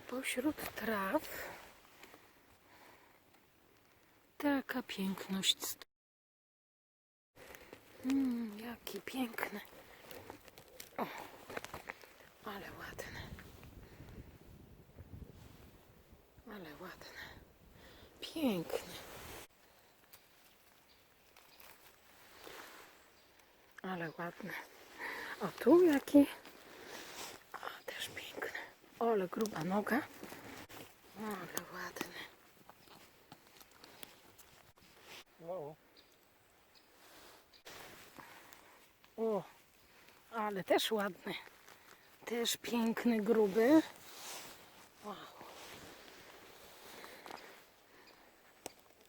Pośród traw taka piękność. Mm, jaki piękny. O, ale ładny. Ale ładny. Piękny. Ale ładny. O, tu jaki. O, też piękny. O, ale gruba noga. O, ale ładny. No, O, ale też ładny. Też piękny, gruby. Wow.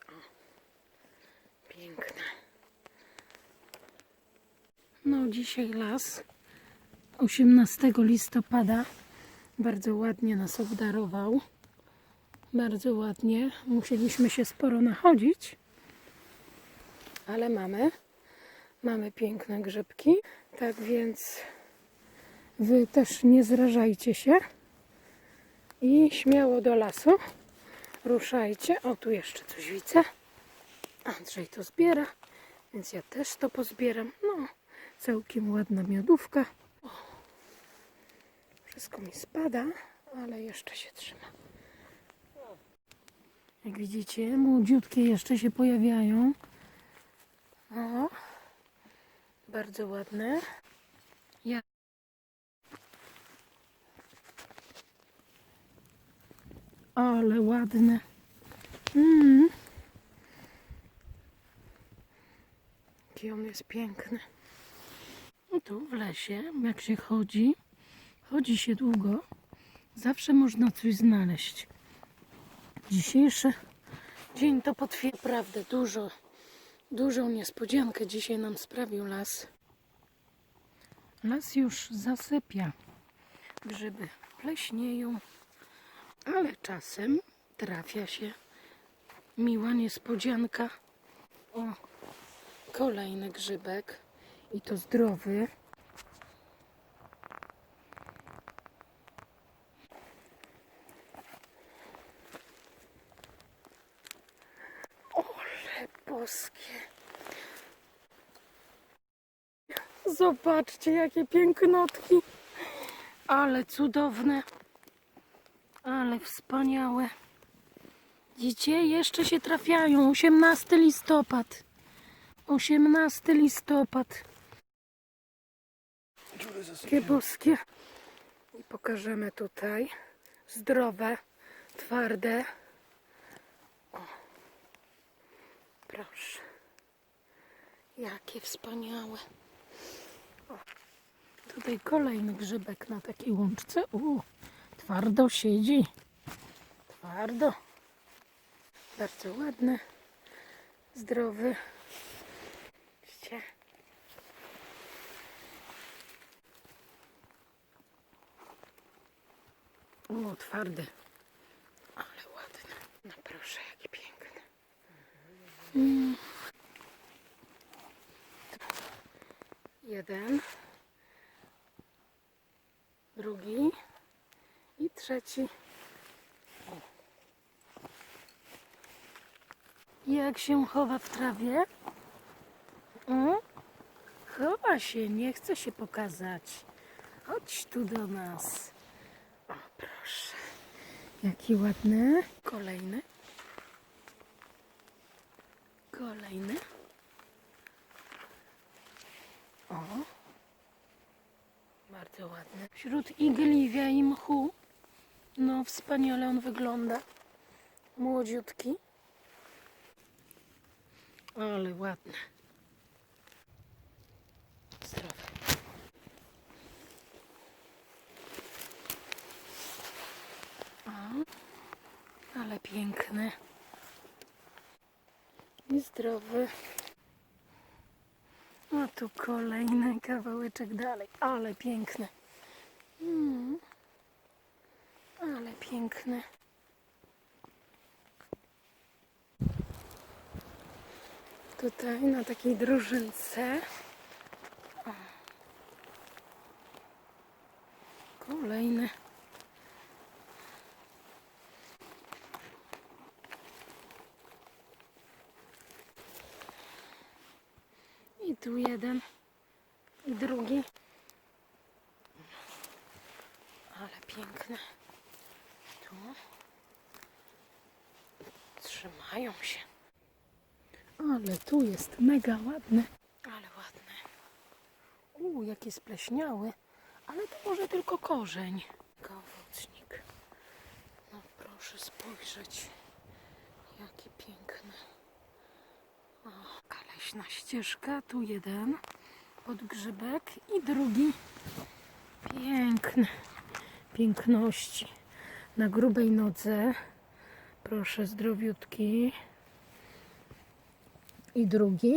O, piękny. No, dzisiaj las. 18 listopada. Bardzo ładnie nas obdarował. Bardzo ładnie. Musieliśmy się sporo nachodzić. Ale mamy. Mamy piękne grzybki. Tak więc wy też nie zrażajcie się. I śmiało do lasu. Ruszajcie. O, tu jeszcze coś widzę. Andrzej to zbiera, więc ja też to pozbieram. No, całkiem ładna miodówka. Wszystko mi spada, ale jeszcze się trzyma. Jak widzicie, młodziutkie jeszcze się pojawiają. O, bardzo ładne. Ja... Ale ładne. Mm. Jaki on jest piękny. I tu w lesie, jak się chodzi, chodzi się długo, zawsze można coś znaleźć. Dzisiejszy dzień to potwierdza prawdę. Dużo, dużą niespodziankę dzisiaj nam sprawił las. Las już zasypia. Grzyby pleśnieją, ale czasem trafia się miła niespodzianka. O, kolejny grzybek i to zdrowy. Ole boskie. Zobaczcie, jakie pięknotki. Ale cudowne. Ale wspaniałe. Widzicie, jeszcze się trafiają. 18 listopad. 18 listopad. Jakie boskie. I pokażemy tutaj. Zdrowe, twarde. O. Proszę. Jakie wspaniałe. O. Tutaj kolejny grzybek na takiej łączce. U, twardo siedzi. Twardo. Bardzo ładny. Zdrowy. Widzicie? O, twardy. Ale ładny. No proszę. Jeden. Drugi. I trzeci. Jak się chowa w trawie? O, chowa się, nie chce się pokazać. Chodź tu do nas. O, proszę. Jaki ładny. Kolejny. Kolejny. O. Bardzo ładny. Wśród igliwia i mchu. No, wspaniale on wygląda. Młodziutki. Ale ładny. Zdrowy. Ale piękny. I zdrowy. A tu kolejny kawałeczek dalej. Ale piękny. Mm. Ale piękny. Tutaj na takiej drużynce. O. Kolejny. Tu jeden i drugi. Ale piękne. Tu. Trzymają się. Ale tu jest mega ładne. Ale ładne. U, jaki spleśniały. Ale to może tylko korzeń. Owocnik. No proszę spojrzeć. Jaki piękny. O, kaleśna ścieżka. Tu jeden podgrzybek i drugi. Piękny. Piękności. Na grubej nodze. Proszę, zdrowiutki. I drugi.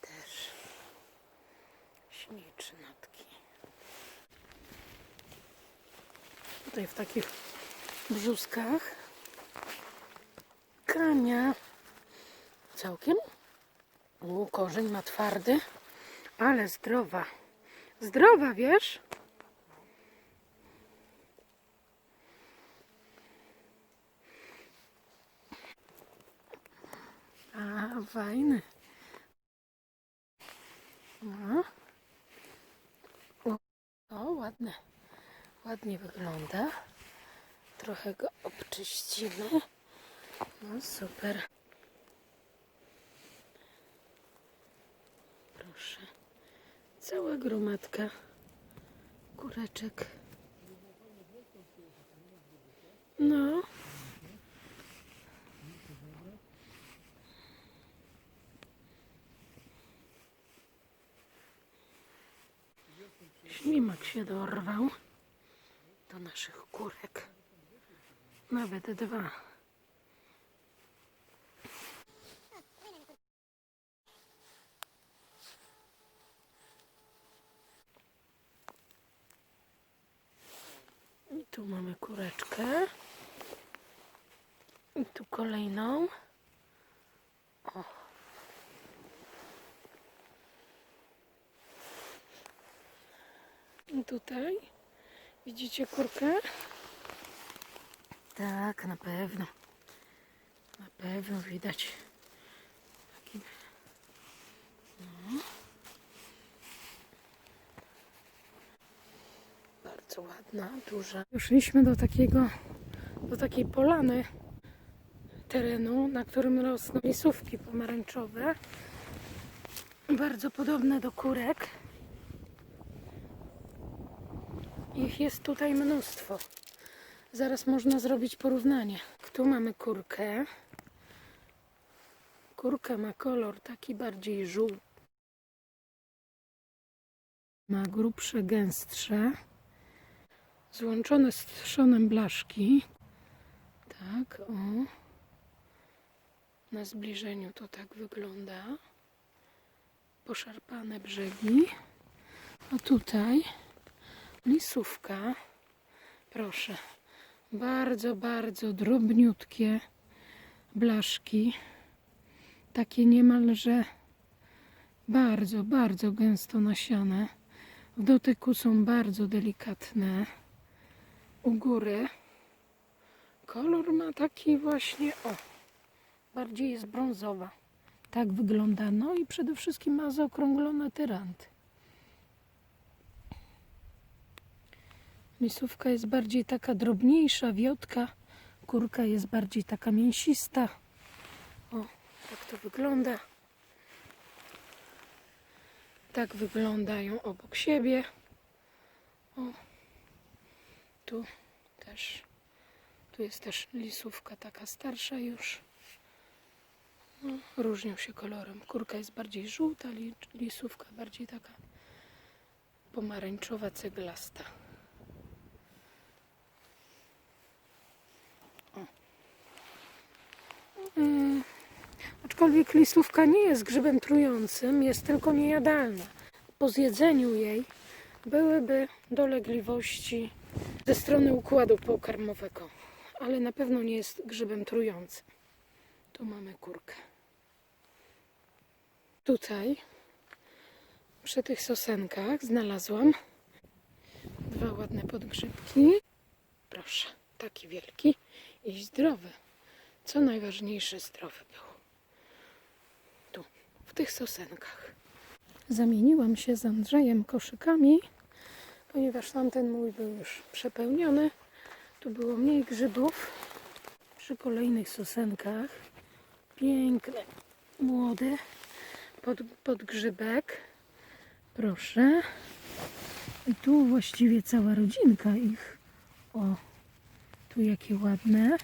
Też ślicznotki. Tutaj w takich brzuskach. Kania. Całkiem. U, korzeń ma twardy, ale zdrowa. Zdrowa, wiesz? A, fajny. No. O, ładne. Ładnie wygląda. Trochę go obczyścimy. No super. Proszę. Cała gromadka kureczek. No. Ślimak się dorwał do naszych kurek. Nawet dwa. I tu mamy kureczkę. I tu kolejną. O. I tutaj widzicie kurkę? Tak, na pewno. Na pewno widać. Bardzo ładna, duża. Już szliśmy do takiego, do takiej polany terenu, na którym rosną lisówki pomarańczowe. Bardzo podobne do kurek. Ich jest tutaj mnóstwo. Zaraz można zrobić porównanie. Tu mamy kurkę. Kurka ma kolor taki bardziej żółty. Ma grubsze, gęstsze. Złączone z trzonem blaszki. Tak, o. Na zbliżeniu to tak wygląda. Poszarpane brzegi. A tutaj lisówka. Proszę. Bardzo, bardzo drobniutkie blaszki. Takie niemalże bardzo, bardzo gęsto nasiane. W dotyku są bardzo delikatne. U góry kolor ma taki właśnie, o, bardziej jest brązowa. Tak wygląda. No i przede wszystkim ma zaokrąglone tyranty. Lisówka jest bardziej taka drobniejsza, wiotka. Kurka jest bardziej taka mięsista. O, tak to wygląda. Tak wyglądają obok siebie. O, tu też. Tu jest też lisówka taka starsza już. No, różnią się kolorem. Kurka jest bardziej żółta, li- lisówka bardziej taka pomarańczowa, ceglasta. Mm, Aczkolwiek listówka nie jest grzybem trującym, jest tylko niejadalna. Po zjedzeniu jej byłyby dolegliwości ze strony układu pokarmowego, ale na pewno nie jest grzybem trującym. Tu mamy kurkę. Tutaj przy tych sosenkach znalazłam dwa ładne podgrzybki. Proszę, taki wielki i zdrowy. Co najważniejsze, zdrowy był. tych sosenkach. Zamieniłam się z Andrzejem koszykami, ponieważ tamten mój był już przepełniony. Tu było mniej grzybów. Przy kolejnych sosenkach piękne, młode, pod, podgrzybek. Proszę. I tu właściwie cała rodzinka ich. O, tu jakie ładne.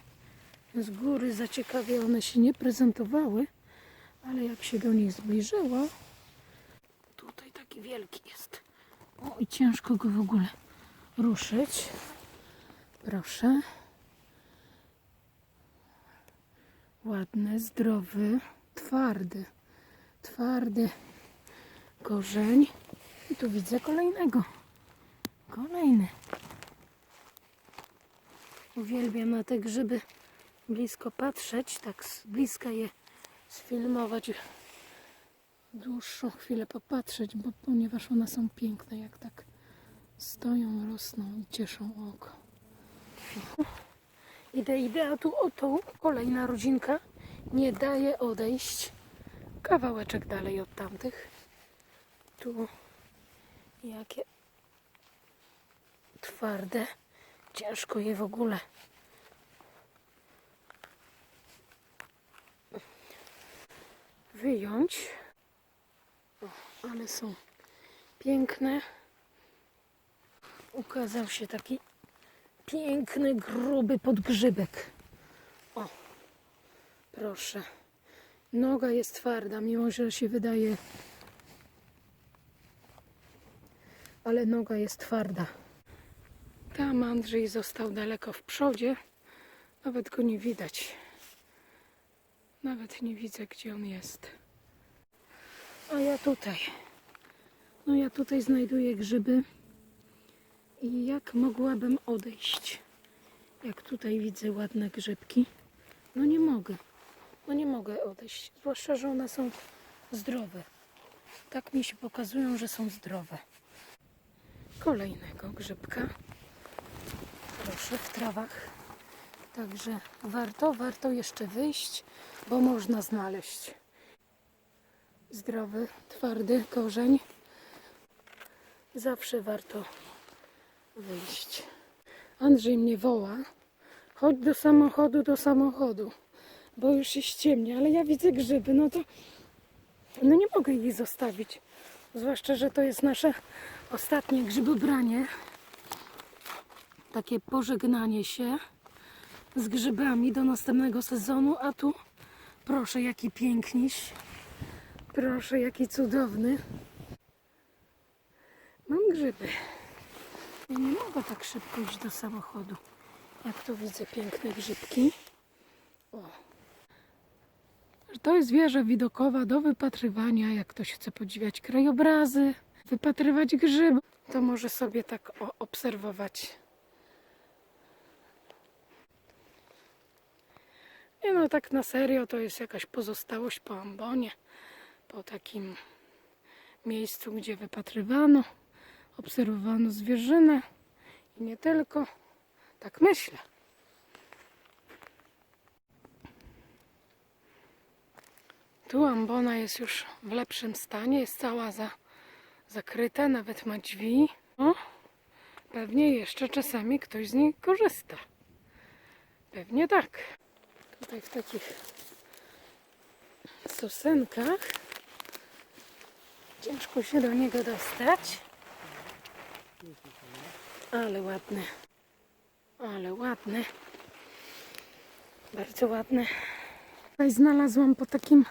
Z góry zaciekawie one się nie prezentowały, ale jak się do nich zbliżyło, tutaj taki wielki jest. O, i ciężko go w ogóle ruszyć. Proszę. Ładny, zdrowy, twardy. Twardy korzeń. I tu widzę kolejnego. Kolejny. Uwielbiam na te grzyby blisko patrzeć, tak z bliska je sfilmować, dłuższą chwilę popatrzeć, bo ponieważ one są piękne, jak tak stoją, rosną i cieszą oko. Idę, idę, a tu oto kolejna rodzinka nie daje odejść kawałeczek dalej od tamtych. Tu jakie twarde, ciężko je w ogóle wyjąć. O, ale są piękne. Ukazał się taki piękny, gruby podgrzybek. O, proszę. Noga jest twarda, mimo że się wydaje, ale noga jest twarda. Tam Andrzej został daleko w przodzie, nawet go nie widać. Nawet nie widzę, gdzie on jest. A ja tutaj. No ja tutaj znajduję grzyby. I jak mogłabym odejść? Jak tutaj widzę ładne grzybki. No nie mogę. No nie mogę odejść. Zwłaszcza, że one są zdrowe. Tak mi się pokazują, że są zdrowe. Kolejnego grzybka. Proszę, w trawach. Także warto, warto jeszcze wyjść, bo można znaleźć zdrowy, twardy korzeń. Zawsze warto wyjść. Andrzej mnie woła. Chodź do samochodu, do samochodu, bo już się ściemnia, ale ja widzę grzyby, no to no nie mogę ich zostawić. Zwłaszcza, że to jest nasze ostatnie grzybobranie. Takie pożegnanie się z grzybami do następnego sezonu, a tu proszę jaki piękniś. Proszę jaki cudowny. Mam grzyby. Ja nie mogę tak szybko iść do samochodu. Jak tu widzę piękne grzybki. O. To jest wieża widokowa do wypatrywania, jak ktoś chce podziwiać krajobrazy, wypatrywać grzyby, to może sobie tak obserwować Nie no, tak na serio to jest jakaś pozostałość po ambonie, po takim miejscu, gdzie wypatrywano, obserwowano zwierzynę i nie tylko. Tak myślę. Tu ambona jest już w lepszym stanie, jest cała za, zakryta, nawet ma drzwi. O, pewnie jeszcze czasami ktoś z niej korzysta. Pewnie tak tutaj w takich sosenkach. Ciężko się do niego dostać. Ale ładny. Ale ładny. Bardzo ładny. Tutaj znalazłam po takim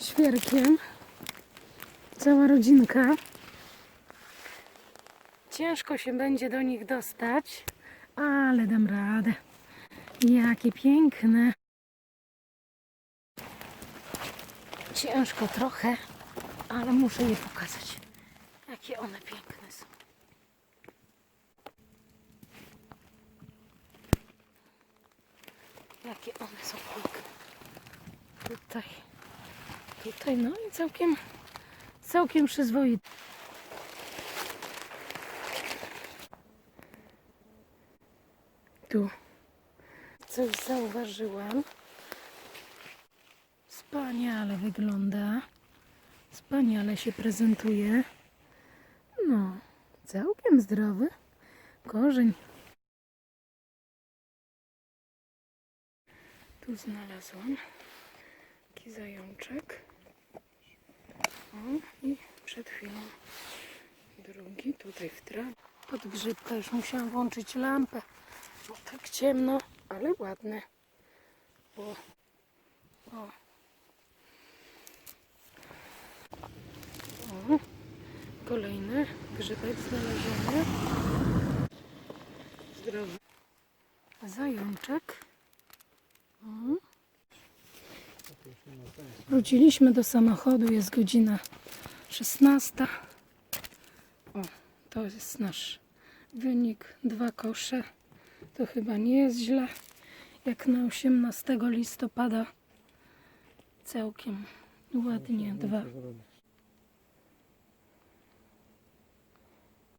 świerkiem. Cała rodzinka. Ciężko się będzie do nich dostać, ale dam radę. Jakie piękne. Ciężko trochę, ale muszę je pokazać. Jakie one piękne są. Jakie one są piękne. Tutaj, tutaj, no i całkiem, całkiem przyzwoite. Tu coś zauważyłam. Wspaniale wygląda. Wspaniale się prezentuje. No, całkiem zdrowy. Korzeń. Tu znalazłam taki zajączek. O, i przed chwilą drugi tutaj w trawie. Pod grzybka już musiałam włączyć lampę. Bo tak ciemno, ale ładne. O, o. o. Kolejny grzybek znaleziony. Zdrowy. Zajączek. O. Wróciliśmy do samochodu, jest godzina 16. O, to jest nasz wynik. Dwa kosze. To chyba nie jest źle. Jak na 18 listopada. Całkiem ładnie. Dwa.